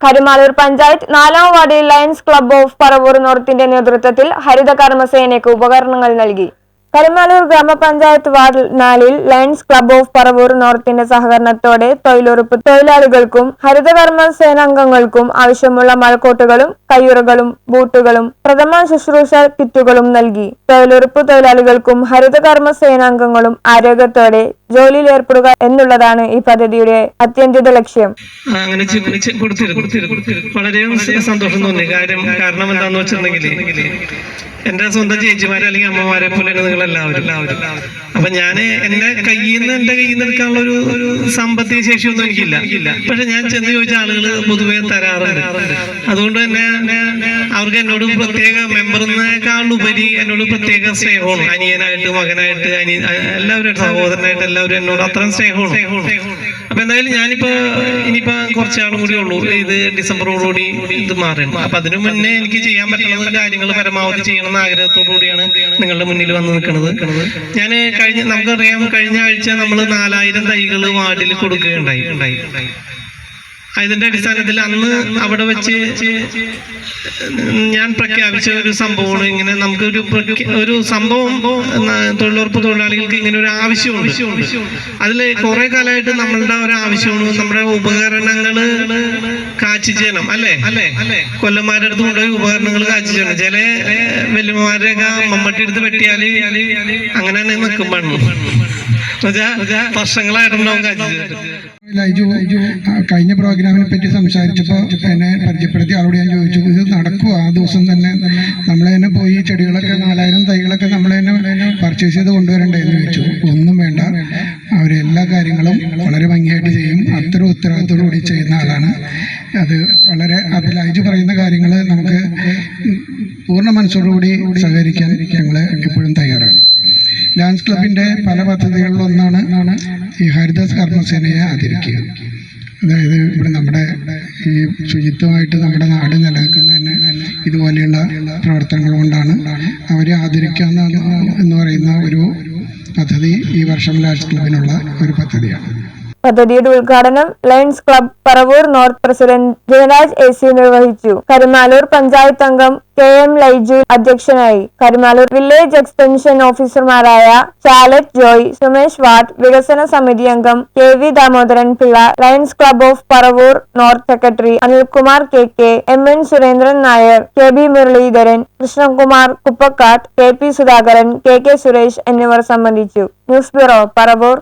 കരുമാലൂർ പഞ്ചായത്ത് നാലാം വാർഡിൽ lions club of Paravur നോർത്തിന്റെ നേതൃത്വത്തിൽ ഹരിത കർമ്മസേനയ്ക്ക് ഉപകരണങ്ങൾ നൽകി. കരുമാലൂർ ഗ്രാമപഞ്ചായത്ത് വാർഡ് നാലിൽ ലയൺസ് ക്ലബ് ഓഫ് പറവൂർ നോർത്തിന്റെ സഹകരണത്തോടെ തൊഴിലുറപ്പ് തൊഴിലാളികൾക്കും ഹരിതകർമ്മ സേനാംഗങ്ങൾക്കും ആവശ്യമുള്ള മഴക്കോട്ടുകളും കയ്യുറകളും ബൂട്ടുകളും പ്രഥമ ശുശ്രൂഷ കിറ്റുകളും നൽകി. തൊഴിലുറപ്പ് തൊഴിലാളികൾക്കും ഹരിതകർമ്മ സേനാംഗങ്ങളും ആരോഗ്യത്തോടെ ജോലിയിൽ ഏർപ്പെടുക എന്നുള്ളതാണ് ഈ പദ്ധതിയുടെ അത്യന്തിത ലക്ഷ്യം. വളരെ സന്തോഷം തോന്നി. കാരണം എന്താണെന്ന് വെച്ചിട്ടുണ്ടെങ്കിൽ എന്റെ സ്വന്തം ചേച്ചിമാരെ അല്ലെങ്കിൽ അമ്മമാരെ പോലെ നിങ്ങൾ എല്ലാവരും എല്ലാവരും അപ്പൊ ഞാൻ എന്റെ കയ്യിൽ നിന്ന് എന്റെ കയ്യിൽ നിന്ന് എടുക്കാനുള്ള ഒരു ഒരു സാമ്പത്തിക ശേഷിയൊന്നും എനിക്കില്ല. പക്ഷെ ഞാൻ ചെന്ന് ചോദിച്ച ആളുകൾ പൊതുവെ തരാറുണ്ട്. അതുകൊണ്ട് തന്നെ അവർക്ക് എന്നോട് പ്രത്യേക മെമ്പറിനേക്കാളുപരി എന്നോട് പ്രത്യേക സ്നേഹമാണ്. അനിയനായിട്ട് മകനായിട്ട് അനി എല്ലാവരും സഹോദരനായിട്ട് എല്ലാവരും എന്നോട് അത്രയും സ്നേഹമാണ്. അപ്പൊ എന്തായാലും ഞാനിപ്പോ ഇനിയിപ്പോ കുറച്ചാളും കൂടി ഉള്ളൂ. ഇത് ഡിസംബറോടുകൂടി ഇത് മാറും അപ്പൊ അതിനു മുന്നേ എനിക്ക് ചെയ്യാൻ പറ്റുന്ന കാര്യങ്ങൾ പരമാവധി ചെയ്യണം എന്ന ആഗ്രഹത്തോടു കൂടിയാണ് നിങ്ങളുടെ മുന്നിൽ വന്ന് നിൽക്കുന്നത്. ഞാൻ കഴിഞ്ഞ നമുക്കറിയാം കഴിഞ്ഞ ആഴ്ച നമ്മൾ നാലായിരം തൈകൾ വാർഡിൽ കൊടുക്കുകയുണ്ടായി. ഇതിന്റെ അടിസ്ഥാനത്തിൽ അന്ന് അവിടെ വെച്ച് ഞാൻ പ്രഖ്യാപിച്ച ഒരു സംഭവമാണ്. ഇങ്ങനെ നമുക്ക് ഒരു ഒരു സംഭവം തൊഴിലുറപ്പ് തൊഴിലാളികൾക്ക് ഇങ്ങനെ ഒരു ആവശ്യമുണ്ട്. അതിൽ കുറെ കാലമായിട്ട് നമ്മളുടെ ഒരു ആവശ്യമാണ് നമ്മുടെ ഉപകരണങ്ങൾ കാച്ചി ചെയ്യണം അല്ലേ? അല്ലേ കൊല്ലന്മാരുടെ അടുത്ത് കൊണ്ടുപോയി ഉപകരണങ്ങൾ കാച്ചി ചെയ്യണം. ചില വല്യമാരെയൊക്കെ മമ്മട്ടി എടുത്ത് വെട്ടിയാൽ അങ്ങനെ തന്നെ ലൈജു കഴിഞ്ഞ പ്രോഗ്രാമിനെ പറ്റി സംസാരിച്ചപ്പോൾ എന്നെ പരിചയപ്പെടുത്തി ആളോട് ഞാൻ ചോദിച്ചു ഇത് നടക്കുക ആ ദിവസം തന്നെ നമ്മളെ തന്നെ പോയി ചെടികളൊക്കെ നാലായിരം തൈകളൊക്കെ നമ്മളെ തന്നെ പർച്ചേസ് ചെയ്ത് കൊണ്ടുവരണ്ടേ എന്ന് ചോദിച്ചു. ഒന്നും വേണ്ട. അവരെല്ലാ കാര്യങ്ങളും വളരെ ഭംഗിയായിട്ട് ചെയ്യും. അത്ര ഉത്തരവാദിത്തോടു കൂടി ചെയ്യുന്ന ആളാണ്. അത് വളരെ ലൈജു പറയുന്ന കാര്യങ്ങൾ നമുക്ക് പൂർണ മനസ്സോടുകൂടി സഹകരിക്കാൻ ഞങ്ങൾ എപ്പോഴും തയ്യാറാണ്. ഡാൻസ് ക്ലബിന്റെ പല പദ്ധതികളിലൊന്നാണ് ഈ ഹരിത കർമ്മസേനയെ ആദരിക്കുക. അതായത് ഇവിടെ നമ്മുടെ ഈ ശുചിത്വമായിട്ട് നമ്മുടെ നാട് നിലനിൽക്കുന്ന തന്നെ ഇതുപോലെയുള്ള പ്രവർത്തനങ്ങൾ കൊണ്ടാണ് അവരെ ആദരിക്കുക എന്ന് എന്ന് പറയുന്ന ഒരു പദ്ധതി ഈ വർഷം ലാൻസ് ക്ലബിനുള്ള ഒരു പദ്ധതിയാണ്. പദ്ധതിയുടെ ഉദ്ഘാടനം Lions Club Paravur North president Jayaraj A C നിർവഹിച്ചു. കരുമാലൂർ പഞ്ചായത്ത് അംഗം കെ എം ലൈജു അധ്യക്ഷനായി. കരുമാലൂർ വില്ലേജ് എക്സ്റ്റൻഷൻ ഓഫീസർമാരായ ചാലറ്റ് ജോയ് സുമേഷ് വാട്ട് വികസന സമിതി അംഗം K V Damodaran Pillai lions club of Paravur north secretary Anilkumar K K M N Surendran Nair K B Muraleedharan Krishnakumar Kuppakkattu K P Sudhakaran K K Suresh എന്നിവർ സംബന്ധിച്ചു. News bureau Paravur.